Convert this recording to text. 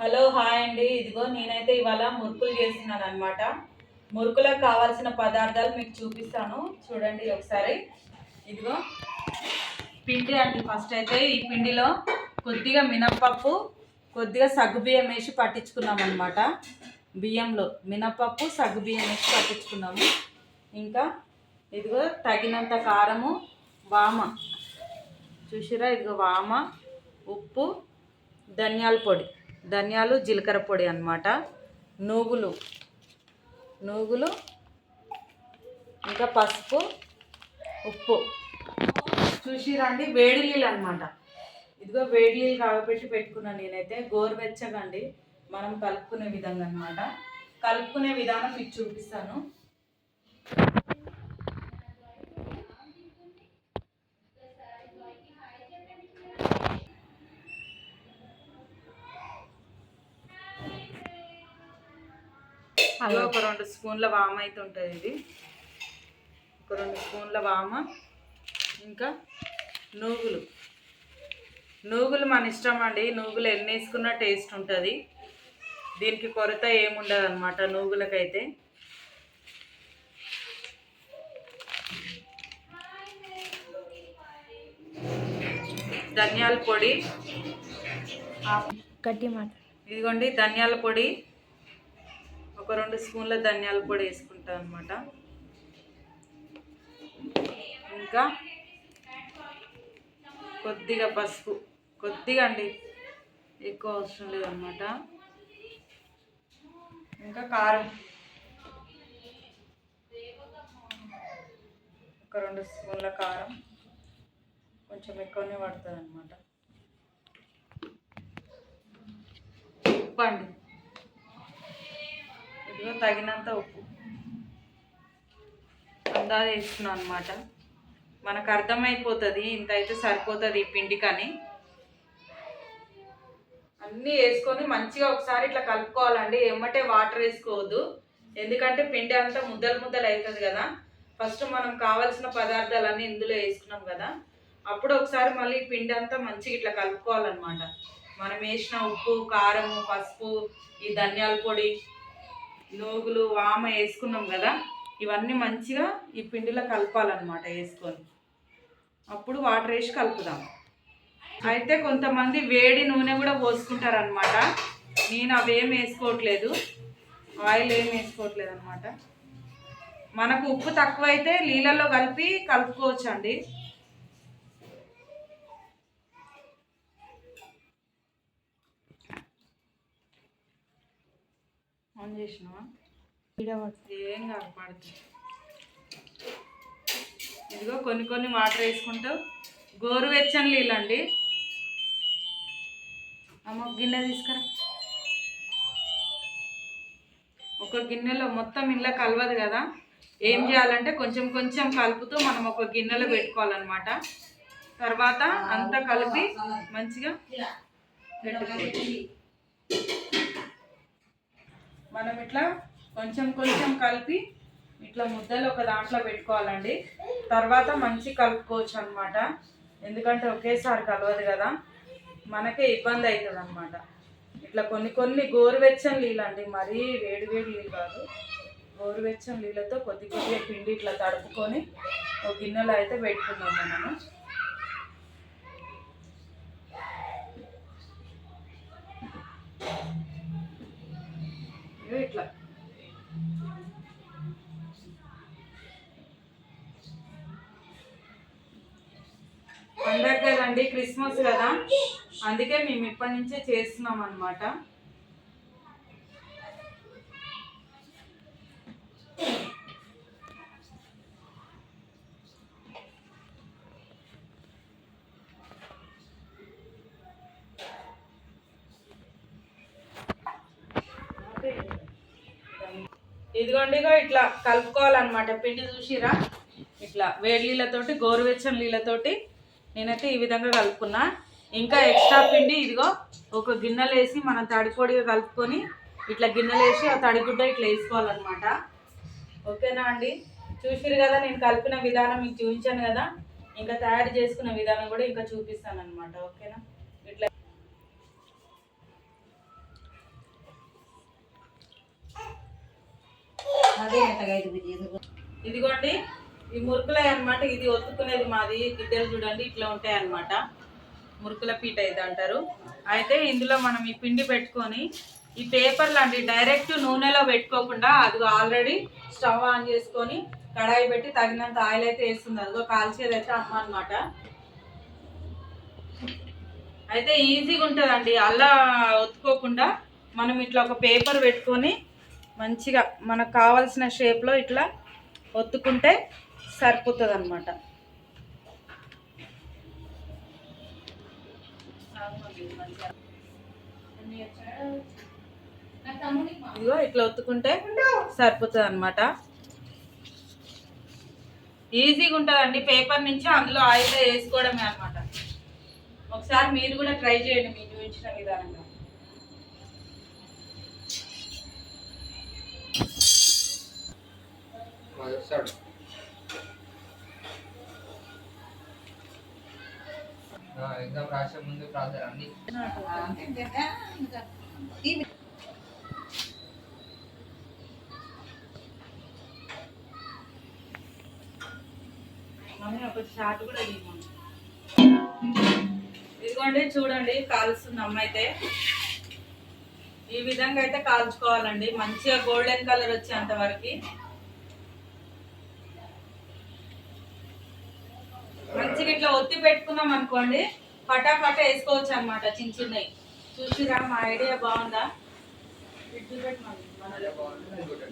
Hello hi అండి. ఇదిగో నేనైతే ఇవాళ మురుకులు చేస్తున్నాను అనమాట మురుకులకు కావాల్సిన పదార్థాలు మీకు చూపిస్తాను. చూడండి ఒకసారి. ఇదిగో పిండి అండి. ఫస్ట్ అయితే ఈ పిండిలో కొద్దిగా మినప్పప్పు కొద్దిగా సగ్గు బియ్యం వేసి పట్టించుకున్నాం అనమాట బియ్యంలో మినప్పప్పు సగ్గు బియ్యం వేసి పట్టించుకున్నాము. ఇంకా ఇదిగో తగినంత కారము వామ. చూసిరా? ఇదిగో వామ ఉప్పు ధనియాల పొడి. ధనియాలు జీలకర్ర పొడి అన్నమాట. నూగులు. నూగులు. ఇంకా పసుపు ఉప్పు. చూసిరండి వేడి నీళ్ళు అనమాట ఇదిగో వేడి నీళ్ళు కాగపెట్టి పెట్టుకున్నాను నేనైతే. గోరువెచ్చగండి. మనం కలుపుకునే విధంగా అనమాట కలుపుకునే విధానం మీకు చూపిస్తాను. అలా ఒక రెండు స్పూన్ల వామ అయితే ఉంటుంది ఇది. ఒక రెండు స్పూన్ల వామ ఇంకా నూగులు. నూగులు మన ఇష్టం అండి. నూగులు ఎన్ని వేసుకున్నా టేస్ట్ ఉంటుంది. దీనికి కొరత ఏముండదు అనమాట నూగులకైతే. ధనియాల పొడి గట్టి మాట. ఇదిగోండి ధనియాల పొడి ఒక రెండు స్పూన్ల ధనియాల పొడి వేసుకుంటాను అనమాట ఇంకా కొద్దిగా పసుపు. కొద్దిగా అండి ఎక్కువ అవసరం లేదన్నమాట. ఇంకా కారం. ఒక రెండు స్పూన్ల కారం. కొంచెం ఎక్కువనే పడుతుంది అనమాట ఉప్పు అండి. ఇదిగో తగినంత ఉప్పు. అందాజ వేసుకున్నాం అనమాట మనకు అర్థమైపోతుంది ఇంత అయితే సరిపోతుంది ఈ పిండికని. అన్నీ వేసుకొని మంచిగా ఒకసారి ఇట్లా కలుపుకోవాలండి. ఎమ్మటే వాటర్ వేసుకోవద్దు. ఎందుకంటే పిండి అంతా ముద్దలు ముద్దలు అవుతుంది కదా. ఫస్ట్ మనం కావాల్సిన పదార్థాలన్నీ ఇందులో వేసుకున్నాం కదా. అప్పుడు ఒకసారి మళ్ళీ పిండి అంతా మంచిగా ఇట్లా కలుపుకోవాలన్నమాట. మనం వేసిన ఉప్పు కారం పసుపు ఈ ధనియాల పొడి నూగులు వామ వేసుకున్నాం కదా ఇవన్నీ మంచిగా ఈ పిండిలో కలపాలన్నమాట వేసుకొని. అప్పుడు వాటర్ వేసి కలుపుదాం. అయితే కొంతమంది వేడి నూనె కూడా పోసుకుంటారనమాట నేను అవేం వేసుకోవట్లేదు. ఆయిల్ ఏం వేసుకోవట్లేదు అనమాట మనకు ఉప్పు తక్కువైతే నీళ్ళల్లో కలిపి కలుపుకోవచ్చు ఆన్ చేసినావా? ఏం కాదు పడుతుంది ఇదిగో కొన్ని కొన్ని వాటర్ వేసుకుంటూ గోరువెచ్చని నీళ్ళండి. అమ్మ ఒక గిన్నె తీసుకురా. ఒక గిన్నెలో మొత్తం ఇంట్లో కలవదు కదా. ఏం చేయాలంటే కొంచెం కొంచెం కలుపుతూ మనం ఒక గిన్నెలో పెట్టుకోవాలన్నమాట. తర్వాత అంతా కలిపి మంచిగా పెట్టుకోవాలి. మనం ఇట్లా కొంచెం కొంచెం కలిపి ఇట్లా ముద్దలు ఒక దాంట్లో పెట్టుకోవాలండి. తర్వాత మంచి కలుపుకోవచ్చు అనమాట ఎందుకంటే ఒకేసారి కలవదు కదా. మనకే ఇబ్బంది అవుతుంది అనమాట ఇట్లా కొన్ని కొన్ని గోరువెచ్చని నీళ్ళు అండి మరీ వేడి వేడి నీళ్ళు కాదు. గోరువెచ్చని నీళ్ళతో కొద్ది కొద్దిగా పిండి ఇట్లా తడుపుకొని ఒక గిన్నెలో అయితే పెట్టుకున్నాం మనము. ఇట్లా. పండగ కదండి క్రిస్మస్ కదా. అందుకే మేము ఇప్పటి నుంచే చేస్తున్నాం అనమాట ఇదిగోండి ఇగో ఇట్లా కలుపుకోవాలన్నమాట. పిండి చూసిరా? ఇట్లా వేడి నీళ్ళతోటి గోరువెచ్చని నీళ్ళతోటి నేనైతే ఈ విధంగా కలుపుకున్నా. ఇంకా ఎక్స్ట్రా పిండి ఇదిగో ఒక గిన్నెలు వేసి మనం తడిపొడిగా కలుపుకొని ఇట్లా గిన్నెలు వేసి ఆ తడిగుడ్డ ఇట్లా వేసుకోవాలన్నమాట. ఓకేనా అండి? చూసిరు కదా నేను కలిపిన విధానం మీకు చూపించాను కదా. ఇంకా తయారు చేసుకున్న విధానం కూడా ఇంకా చూపిస్తాను అనమాట ఓకేనా? ఇదిగోండి ఈ మురుకులే అన్నమాట ఇది ఒత్తుకునేది మాది గిడ్డలు చూడండి ఇట్లా ఉంటాయి అన్నమాట. మురుకుల పీట ఇది అంటారు. అయితే ఇందులో మనం ఈ పిండి పెట్టుకొని ఈ పేపర్ లాంటి డైరెక్ట్ నూనెలో పెట్టుకోకుండా అది ఆల్రెడీ స్టవ్ ఆన్ చేసుకొని కడాయి పెట్టి తగినంత ఆయిల్ అయితే వేస్తుంది. అదిగో కాల్చేది అయితే అమ్మ అనమాట అయితే ఈజీగా ఉంటుందండి. అలా ఒత్తుకోకుండా మనం ఇట్లా ఒక పేపర్ పెట్టుకొని మంచిగా మనకు కావాల్సిన షేప్లో ఇట్లా ఒత్తుకుంటే సరిపోతుంది అనమాట ఇదిగో ఇట్లా ఒత్తుకుంటే సరిపోతుంది అనమాట ఈజీగా ఉంటుందండి. పేపర్ నుంచి అందులో ఆయిల్ వేసుకోవడమే అనమాట ఒకసారి మీరు కూడా ట్రై చేయండి మీరు చూపించిన విధానంగా. వస్తాడు. ఎగ్జామ్ రాసే ముందు రాశారు అన్ని ఒక షార్ట్ కూడా ఇదిగోండి చూడండి కాలుస్తుంది అమ్మ అయితే. ఈ విధంగా అయితే కాల్చుకోవాలండి. మంచిగా గోల్డెన్ కలర్ వచ్చేంత వరకు. మంచిగా ఇట్లా ఒత్తి పెట్టుకున్నాం అనుకోండి పటాపట వేసుకోవచ్చు అనమాట చిన్న చిన్నవి. చూసిరా మా ఐడియా బాగుందా? బాగుంటుంది ఇంకోటి